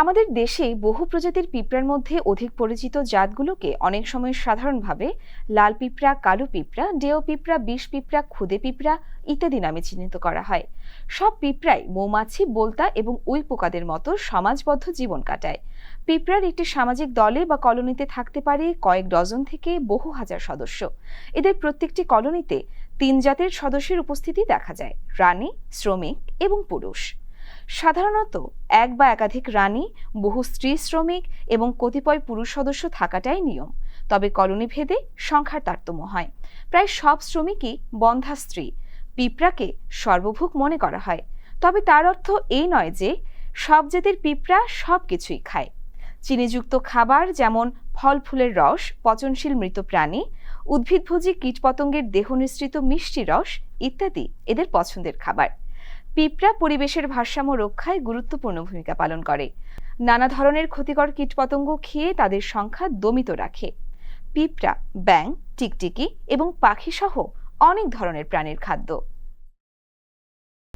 আমাদের দেশে বহু প্রজাতির পিঁপড়ার মধ্যে অধিক পরিচিত জাতগুলোকে অনেক সময় সাধারণভাবে লাল পিঁপড়া, কালো পিঁপড়া, ডেও পিঁপড়া, বিষ পিঁপড়া খুদে পিঁপড়া ইত্যাদি নামে চিহ্নিত করা হয়। সব পিঁপড়াই মৌমাছি, বোলতা এবং উই পোকাদের মতো সমাজবদ্ধ জীবন কাটায়। পিঁপড়ার একটি সামাজিক দলে বা কলোনিতে থাকতে পারে কয়েক ডজন থেকে বহু হাজার সদস্য। এদের প্রত্যেকটি কলোনিতে তিন জাতের সদস্যের উপস্থিতি দেখা যায়, রানী, শ্রমিক এবং পুরুষ। সাধারণত এক বা একাধিক রানী, বহু স্ত্রী শ্রমিক এবং কতিপয় পুরুষ সদস্য থাকাটাই নিয়ম। তবে কলোনি ভেদে সংখ্যার তারতম্য হয়। প্রায় সব শ্রমিকই বন্ধা স্ত্রী পিঁপড়াকে সর্বভুক মনে করা হয়। তবে তার অর্থ এই নয় যে সব জাতির পিঁপড়া সব কিছুই খায়। চিনিযুক্ত খাবার যেমন ফল ফুলের রস, পচনশীল মৃত প্রাণী, উদ্ভিদভোজী কীটপতঙ্গের দেহ নিঃসৃত মিষ্টি রস ইত্যাদি এদের পছন্দের খাবার। পিঁপড়া পরিবেশের ভারসাম্য রক্ষায় গুরুত্বপূর্ণ ভূমিকা পালন করে। নানা ধরনের ক্ষতিকর কীটপতঙ্গ খেয়ে তাদের সংখ্যা দমিত রাখে। পিঁপড়া ব্যাং টিকটিকি এবং পাখি সহ অনেক ধরনের প্রাণীর খাদ্য।